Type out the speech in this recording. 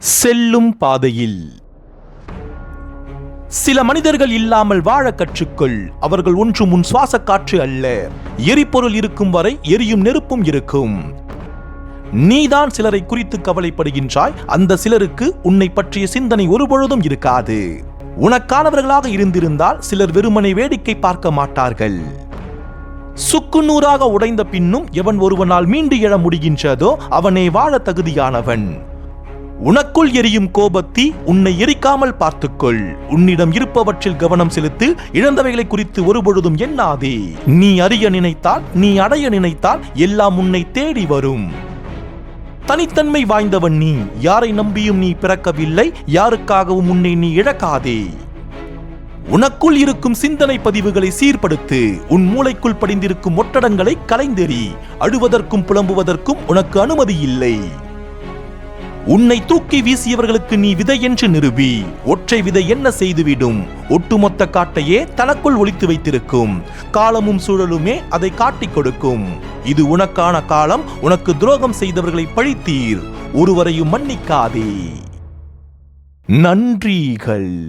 செல்லும் பாதையில். சில மனிதர்கள் இல்லாமல் வாழ கற்றுக்கொள். அவர்கள் ஒன்று முன் சுவாச காற்று அல்ல. எரிபொருள் இருக்கும் வரை எரியும் நெருப்பும் இருக்கும். நீதான் சிலரை குறித்து கவலைப்படுகின்றாய். அந்த சிலருக்கு உன்னை பற்றிய சிந்தனை ஒருபொழுதும் இருக்காது. உனக்கானவர்களாக இருந்திருந்தால் சிலர் வெறுமனை வேடிக்கை பார்க்க மாட்டார்கள். சுக்குநூறாக உடைந்த பின்னும் எவன் ஒருவனால் மீண்டு எழ முடிகின்றதோ அவனே வாழ தகுதியானவன். உனக்குள் எரியும் கோபத்தி உன்னை எரிக்காமல் பார்த்துக்கொள். உன்னிடம் இருப்பவற்றில் கவனம் செலுத்து இழந்தவைகளை குறித்து ஒருபொழுதும் எண்ணாதே. நீ அறிய நினைத்தால் நீ அடைய நினைத்தால் எல்லாம் உன்னை தேடி வரும். தனித்தன்மை வாய்ந்தவன் நீ. யாரை நம்பியும் நீ பிறக்கவில்லை யாருக்காகவும் உன்னை நீ இழக்காதே. உனக்குள் இருக்கும் சிந்தனை பதிவுகளை சீர்படுத்து உன் மூளைக்குள் படிந்திருக்கும் ஒட்டடங்களை கலைந்தெறி. அழுவதற்கும் புலம்புவதற்கும் உனக்கு அனுமதி இல்லை. உன்னை தூக்கி வீசியவர்களுக்கு நீ விதை என்று நிறுவி ஒற்றை விதை என்ன செய்துவிடும்? ஒட்டுமொத்த காட்டையே தனக்குள் ஒழித்து வைத்திருக்கும். காலமும் சூழலுமே அதை காட்டிக் கொடுக்கும். இது உனக்கான காலம் உனக்கு துரோகம் செய்தவர்களை பழித்தீர். ஒருவரையும் மன்னிக்காதே. நன்றிகள்.